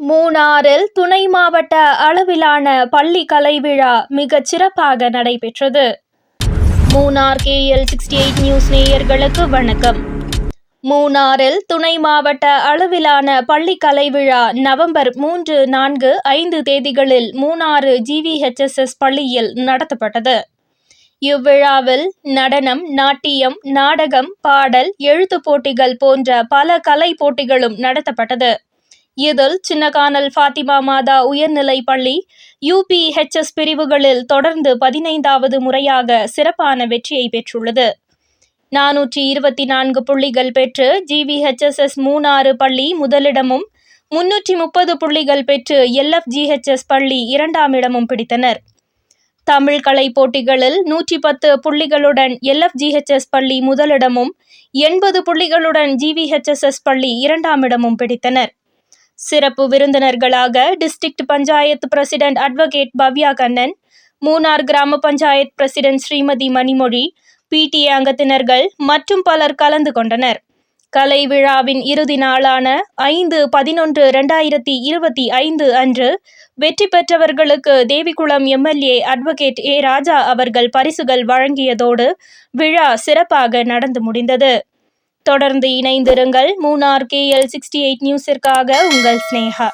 மூணாறில் துணை மாவட்ட அளவிலான பள்ளி கலை விழா மிகச் சிறப்பாக நடைபெற்றது. Munnar KL sixty eight news நேயர்களுக்கு வணக்கம். மூணாறில் துணை மாவட்ட அளவிலான பள்ளி கலை விழா நவம்பர் மூன்று நான்கு ஐந்து தேதிகளில் மூணாறு ஜிவிஹெச்எஸ்எஸ் பள்ளியில் நடத்தப்பட்டது. இவ்விழாவில் நடனம் நாட்டியம் நாடகம் பாடல் எழுத்துப் போட்டிகள் போன்ற பல கலை போட்டிகளும் நடத்தப்பட்டது. இதில் சின்னகானல் ஃபாத்திமா மாதா உயர்நிலை பள்ளி யுபிஹெச்எஸ் பிரிவுகளில் தொடர்ந்து பதினைந்தாவது முறையாக சிறப்பான வெற்றியை பெற்றுள்ளது. நானூற்றி இருபத்தி நான்கு புள்ளிகள் பெற்று ஜிவிஹெச்எஸ்எஸ் மூணாறு பள்ளி முதலிடமும் முன்னூற்றி முப்பது புள்ளிகள் பெற்று எல்எஃப்ஜிஹெச்எஸ் பள்ளி இரண்டாம் இடமும் பிடித்தனர். தமிழ் கலை போட்டிகளில் நூற்றி பத்து புள்ளிகளுடன் எல்எஃப்ஜிஹெச்எஸ் பள்ளி முதலிடமும் எண்பது புள்ளிகளுடன் ஜிவிஹெச்எஸ்எஸ் பள்ளி இரண்டாம் இடமும் பிடித்தனர். சிறப்பு விருந்தினர்களாக district panchayat president advocate Bhavya Kannan Munnar கிராம பஞ்சாயத் பிரசிடென்ட் ஸ்ரீமதி மணிமொழி பிடிஏ அங்கத்தினர்கள் மற்றும் பலர் கலந்து கொண்டனர். கலை விழாவின் இறுதி நாளான ஐந்து பதினொன்று இரண்டாயிரத்தி இருபத்தி ஐந்து அன்று வெற்றி பெற்றவர்களுக்கு Devikulam MLA advocate A. Raja அவர்கள் பரிசுகள் வழங்கியதோடு விழா சிறப்பாக நடந்து முடிந்தது. தொடர்ந்து இணைந்திருங்கள். மூணார் கேஎல் சிக்ஸ்டி எயிட் நியூஸிற்காக உங்கள் ஸ்னேகா